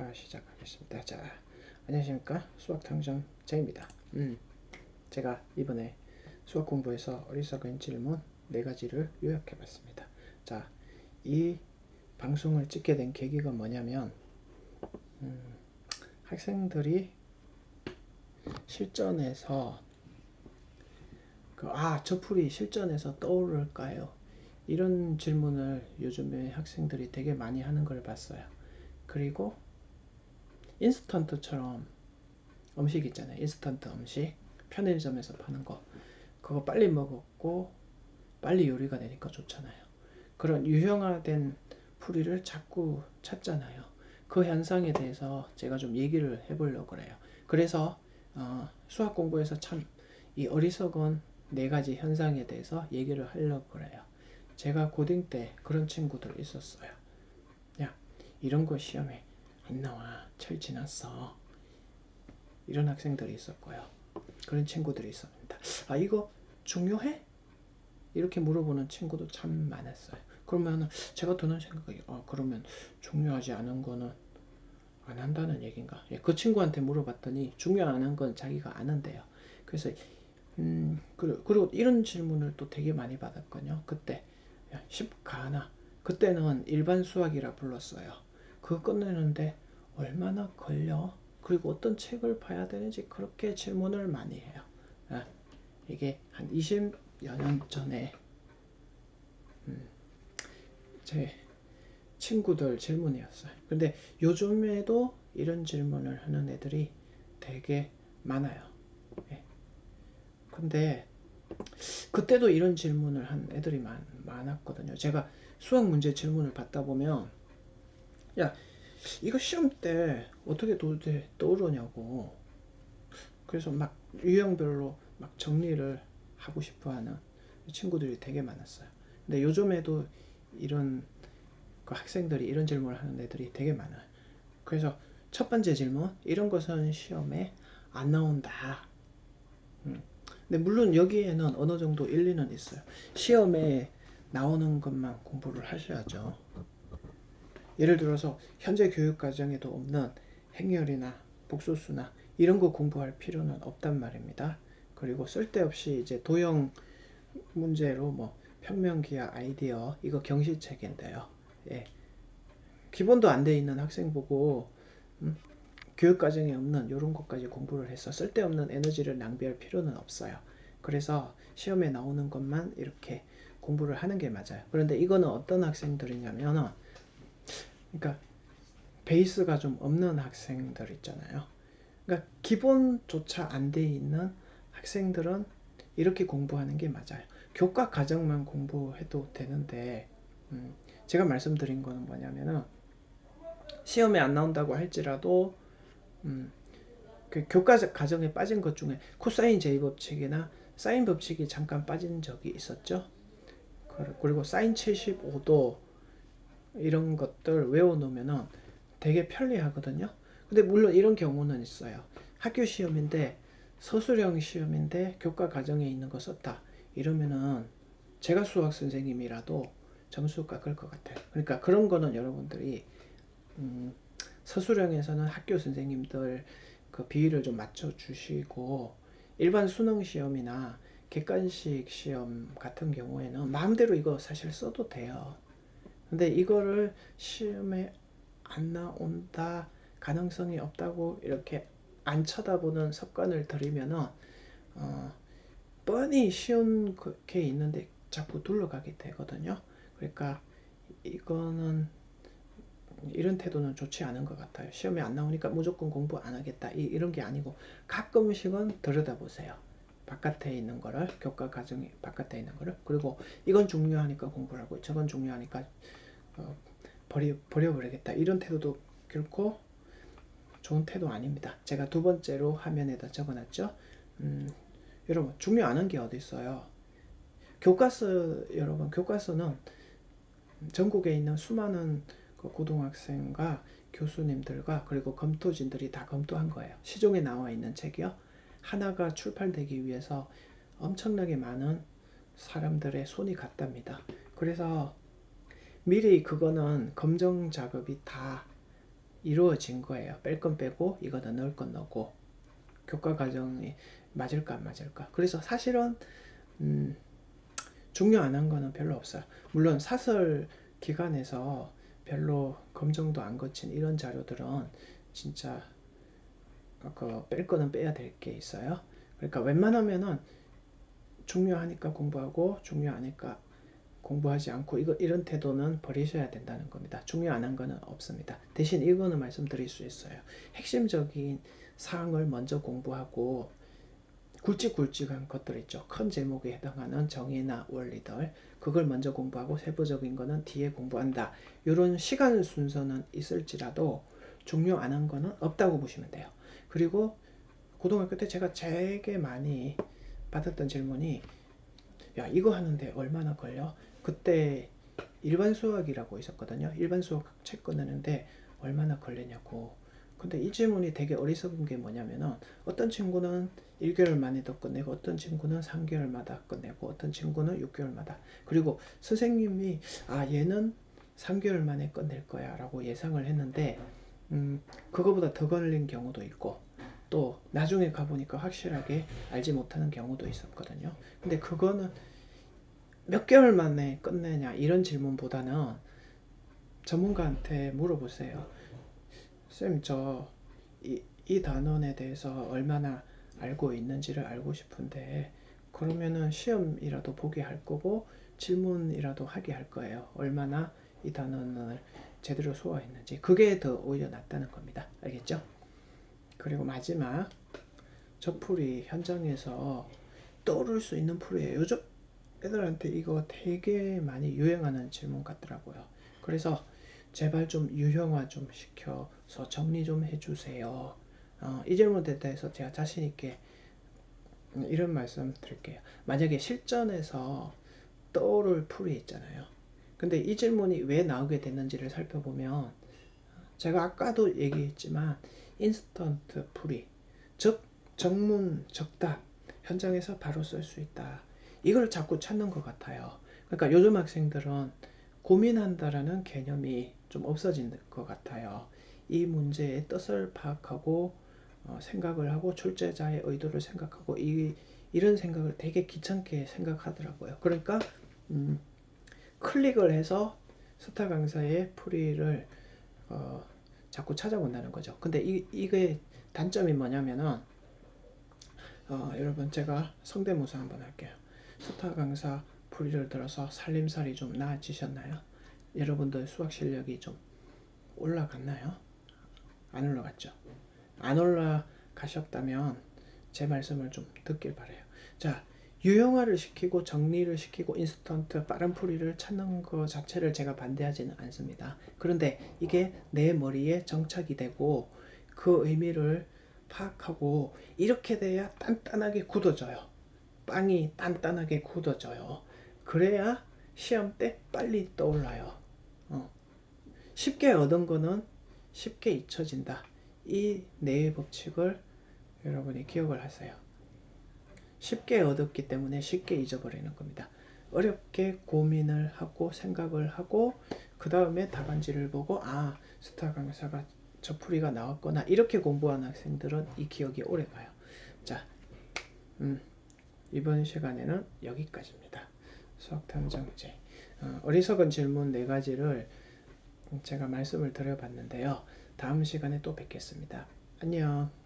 녹화 시작하겠습니다. 자, 안녕하십니까? 수학탐정 제입니다. 음, 제가 이번에 수학 공부에서 어리석은 질문 네 가지를 요약해봤습니다. 자, 이 방송을 찍게 된 계기가 뭐냐면 음, 학생들이 실전에서 그, 아, 저 풀이 실전에서 떠오를까요? 이런 질문을 요즘에 학생들이 되게 많이 하는 걸 봤어요. 그리고 인스턴트처럼 음식 있잖아요. 인스턴트 음식. 편의점에서 파는 거. 그거 빨리 먹었고 빨리 요리가 되니까 좋잖아요. 그런 유형화된 풀이를 자꾸 찾잖아요. 그 현상에 대해서 제가 좀 얘기를 해보려고 그래요. 그래서 어, 수학 공부에서 참 이 어리석은 네 가지 현상에 대해서 얘기를 하려고 그래요. 제가 고딩 때 그런 친구들 있었어요. 야, 이런 거 시험에 안 나와. 철 지났어. 이런 학생들이 있었고요. 그런 친구들이 있었습니다. 아, 이거 중요해? 이렇게 물어보는 친구도 참 많았어요. 그러면 제가 드는 생각이, 아, 그러면 중요하지 않은 거는 안 한다는 얘기인가? 예, 그 친구한테 물어봤더니 중요한 건 자기가 아는데요. 그래서 음, 그리고 이런 질문을 또 되게 많이 받았거든요. 그때 야, 10가나 그때는 일반 수학이라 불렀어요. 그거 끝내는데 얼마나 걸려? 그리고 어떤 책을 봐야 되는지 그렇게 질문을 많이 해요. 아, 이게 한 20여 년 전에 음, 제 친구들 질문이었어요. 근데 요즘에도 이런 질문을 하는 애들이 되게 많아요. 예. 근데 그때도 이런 질문을 한 애들이 많, 많았거든요. 제가 수학 문제 질문을 받다 보면 야 이거 시험 때 어떻게 도대체 떠오르냐고 그래서 막 유형별로 막 정리를 하고 싶어하는 친구들이 되게 많았어요. 근데 요즘에도 이런 그 학생들이 이런 질문을 하는 애들이 되게 많아요. 그래서 첫 번째 질문 이런 것은 시험에 안 나온다. 음. 근데 물론 여기에는 어느 정도 일리는 있어요. 시험에 나오는 것만 공부를 하셔야죠. 예를 들어서 현재 교육 과정에도 없는 행렬이나 복소수나 이런 거 공부할 필요는 없단 말입니다. 그리고 쓸데없이 이제 도형 문제로 뭐 평면기하 아이디어 이거 경시책인데요. 예. 기본도 안 돼 있는 학생 보고 음, 교육 과정에 없는 이런 것까지 공부를 해서 쓸데없는 에너지를 낭비할 필요는 없어요. 그래서 시험에 나오는 것만 이렇게 공부를 하는 게 맞아요. 그런데 이거는 어떤 학생들이냐면, 그러니까 베이스가 좀 없는 학생들 있잖아요. 그러니까 기본조차 안 돼 있는 학생들은 이렇게 공부하는 게 맞아요. 교과 과정만 공부해도 되는데, 음, 제가 말씀드린 거는 뭐냐면은 시험에 안 나온다고 할지라도 음, 그 교과 과정에 빠진 것 중에 코사인 제이 법칙이나 사인 법칙이 잠깐 빠진 적이 있었죠. 그리고 사인 75도 이런 것들 외워놓으면 되게 편리하거든요. 근데 물론 이런 경우는 있어요. 학교 시험인데 서술형 시험인데 교과 과정에 있는 거 썼다. 이러면은 제가 수학 선생님이라도 점수 깎을 것 같아요. 그러니까 그런 거는 여러분들이 음, 서술형에서는 학교 선생님들 그 비율을 좀 맞춰 주시고 일반 수능 시험이나 객관식 시험 같은 경우에는 마음대로 이거 사실 써도 돼요. 근데 이거를 시험에 안 나온다 가능성이 없다고 이렇게 안 쳐다보는 습관을 들이면은 어, 뻔히 시험 그게 있는데 자꾸 둘러가게 되거든요. 그러니까 이거는 이런 태도는 좋지 않은 것 같아요. 시험에 안 나오니까 무조건 공부 안 하겠다. 이, 이런 게 아니고 가끔씩은 들여다보세요. 바깥에 있는 거를 교과 과정이 바깥에 있는 거를 그리고 이건 중요하니까 공부를 하고 저건 중요하니까 어, 버려 버려버리겠다. 이런 태도도 결코 좋은 태도 아닙니다. 제가 두 번째로 화면에다 적어놨죠. 음, 여러분 중요한 게 어디 있어요? 교과서 여러분 교과서는 전국에 있는 수많은 그 고등학생과 교수님들과 그리고 검토진들이 다 검토한 거예요. 시중에 나와 있는 책이요. 하나가 출판되기 위해서 엄청나게 많은 사람들의 손이 갔답니다. 그래서 미리 그거는 검정 작업이 다 이루어진 거예요. 뺄 건 빼고 이거는 넣을 건 넣고 교과 과정이 맞을까 안 맞을까. 그래서 사실은 음, 중요 안 한 거는 별로 없어요. 물론 사설 기관에서 별로 검증도 안 거친 이런 자료들은 진짜 그뺄 거는 빼야 될 게 있어요. 그러니까 웬만하면은 중요하니까 공부하고 중요하니까 공부하지 않고 이거 이런 태도는 버리셔야 된다는 겁니다. 중요 안 한 거는 없습니다. 대신 이거는 말씀드릴 수 있어요. 핵심적인 사항을 먼저 공부하고 굵직굵직한 것들 있죠. 큰 제목에 해당하는 정의나 원리들 그걸 먼저 공부하고 세부적인 거는 뒤에 공부한다. 이런 시간 순서는 있을지라도 중요 안 한 거는 없다고 보시면 돼요. 그리고 고등학교 때 제가 되게 많이 받았던 질문이 야 이거 하는데 얼마나 걸려? 그때 일반 수학이라고 있었거든요. 일반 수학 책 꺼내는데 얼마나 걸리냐고. 근데 이 질문이 되게 어리석은 게 뭐냐면은 어떤 친구는 1개월 만에도 끝내고 어떤 친구는 3개월마다 끝내고 어떤 친구는 6개월마다 그리고 선생님이 아 얘는 3개월 만에 끝낼 거야 라고 예상을 했는데 음 그거보다 더 걸린 경우도 있고 또 나중에 가보니까 확실하게 알지 못하는 경우도 있었거든요 근데 그거는 몇 개월 만에 끝내냐 이런 질문보다는 전문가한테 물어보세요. 쌤, 저, 이, 이 단원에 대해서 얼마나 알고 있는지를 알고 싶은데, 그러면은 시험이라도 보게 할 거고, 질문이라도 하게 할 거예요. 얼마나 이 단원을 제대로 소화했는지. 그게 더 오히려 낫다는 겁니다. 알겠죠? 그리고 마지막, 저 풀이 현장에서 떠오를 수 있는 풀이에요. 요즘 애들한테 이거 되게 많이 유행하는 질문 같더라고요. 그래서 제발 좀 유형화 좀 시켜서 정리 좀 해주세요. 어, 이 질문에 대해서 제가 자신 있게 이런 말씀 드릴게요. 만약에 실전에서 떠오를 풀이 있잖아요. 근데 이 질문이 왜 나오게 됐는지를 살펴보면 제가 아까도 얘기했지만 인스턴트 풀이 즉 정문 적답 현장에서 바로 쓸 수 있다. 이걸 자꾸 찾는 것 같아요. 그러니까 요즘 학생들은 고민한다라는 개념이 좀 없어진 것 같아요. 이 문제의 뜻을 파악하고 어, 생각을 하고 출제자의 의도를 생각하고 이, 이런 생각을 되게 귀찮게 생각하더라고요. 그러니까 음, 클릭을 해서 스타 강사의 풀이를 어, 자꾸 찾아본다는 거죠. 근데 이, 이게 단점이 뭐냐면은 어, 여러분 제가 성대모사 한번 할게요. 스타 강사 풀이를 들어서 살림살이 좀 나아지셨나요? 여러분들 수학 실력이 좀 올라갔나요? 안 올라갔죠? 안 올라가셨다면 제 말씀을 좀 듣길 바래요. 자, 유형화를 시키고 정리를 시키고 인스턴트 빠른 풀이를 찾는 것 자체를 제가 반대하지는 않습니다. 그런데 이게 내 머리에 정착이 되고 그 의미를 파악하고 이렇게 돼야 단단하게 굳어져요. 빵이 단단하게 굳어져요. 그래야 시험 때 빨리 떠올라요. 어. 쉽게 얻은 거는 쉽게 잊혀진다. 이 네 법칙을 여러분이 기억을 하세요. 쉽게 얻었기 때문에 쉽게 잊어버리는 겁니다. 어렵게 고민을 하고 생각을 하고 그 다음에 답안지를 보고 아 스타 강사가 저 풀이가 나왔거나 이렇게 공부한 학생들은 이 기억이 오래 가요. 자, 음. 이번 시간에는 여기까지입니다. 수학탐정제 어, 어리석은 질문 네 가지를 제가 말씀을 드려봤는데요. 다음 시간에 또 뵙겠습니다. 안녕